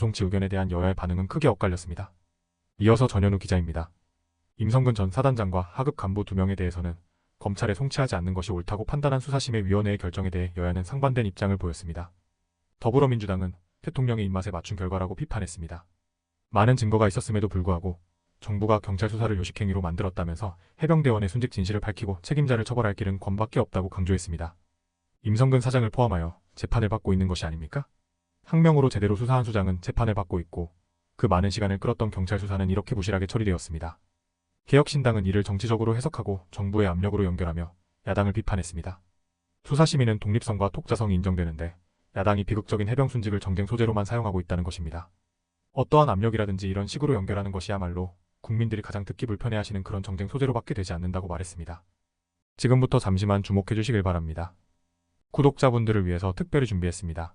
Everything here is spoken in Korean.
정치 의견에 대한 여야의 반응은 크게 엇갈렸습니다. 이어서 전현우 기자입니다. 임성근 전 사단장과 하급 간부 두 명에 대해서는 검찰에 송치하지 않는 것이 옳다고 판단한 수사심의 위원회의 결정에 대해 여야는 상반된 입장을 보였습니다. 더불어민주당은 대통령의 입맛에 맞춘 결과라고 비판했습니다. 많은 증거가 있었음에도 불구하고 정부가 경찰 수사를 요식행위로 만들었다면서 해병대원의 순직 진실을 밝히고 책임자를 처벌할 길은 권밖에 없다고 강조했습니다. 임성근 사장을 포함하여 재판을 받고 있는 것이 아닙니까? 항명으로 제대로 수사한 수장은 재판을 받고 있고 그 많은 시간을 끌었던 경찰 수사는 이렇게 부실하게 처리되었습니다. 개혁신당은 이를 정치적으로 해석하고 정부의 압력으로 연결하며 야당을 비판했습니다. 수사심의는 독립성과 독자성이 인정되는데 야당이 비극적인 해병 순직을 정쟁 소재로만 사용하고 있다는 것입니다. 어떠한 압력이라든지 이런 식으로 연결하는 것이야말로 국민들이 가장 듣기 불편해하시는 그런 정쟁 소재로밖에 되지 않는다고 말했습니다. 지금부터 잠시만 주목해 주시길 바랍니다. 구독자분들을 위해서 특별히 준비했습니다.